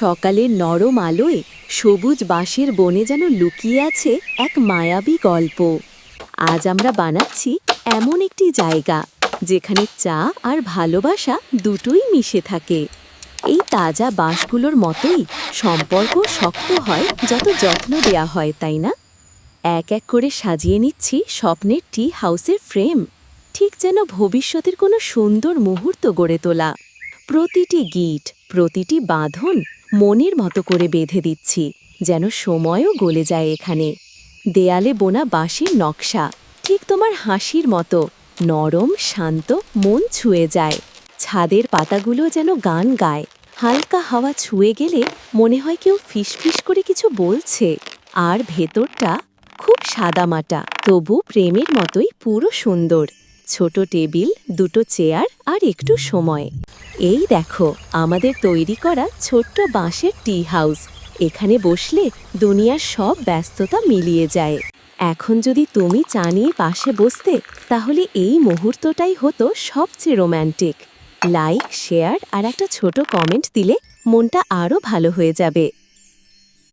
সকালের নরম আলোয় সবুজ বাঁশের বনে যেন লুকিয়ে আছে এক মায়াবী গল্প। আজ আমরা বানাচ্ছি এমন একটি জায়গা, যেখানে চা আর ভালোবাসা দুটোই মিশে থাকে। এই তাজা বাঁশগুলোর মতোই সম্পর্ক শক্ত হয়, যত যত্ন দেয়া হয়, তাই না? এক এক করে সাজিয়ে নিচ্ছি স্বপ্নের টি হাউসের ফ্রেম। ঠিক যেন ভবিষ্যতের কোনো সুন্দর মুহূর্ত গড়ে তোলা। প্রতিটি গিট প্রতিটি বাঁধন মনের মতো করে বেঁধে দিচ্ছি, যেন সময়ও গলে যায় এখানে। দেয়ালে বোনা বাঁশির নকশা, ঠিক তোমার হাসির মতো, নরম, শান্ত, মন ছুঁয়ে যায়। ছাদের পাতাগুলো যেন গান গায়, হালকা হাওয়া ছুঁয়ে গেলে মনে হয় কেউ ফিসফিস করে কিছু বলছে। আর ভেতরটা খুব সাদামাটা, তবু প্রেমের মতোই পুরো সুন্দর। ছোট টেবিল, দুটো চেয়ার আর একটু সময়। এই দেখো, আমাদের তৈরি করা ছোট্ট বাঁশের টি হাউস। এখানে বসলে দুনিয়ার সব ব্যস্ততা মিলিয়ে যায়। এখন যদি তুমি চা নিয়ে পাশে বসতে, তাহলে এই মুহূর্তটাই হতো সবচেয়ে রোম্যান্টিক। লাইক, শেয়ার আর একটা ছোট কমেন্ট দিলে মনটা আরও ভালো হয়ে যাবে।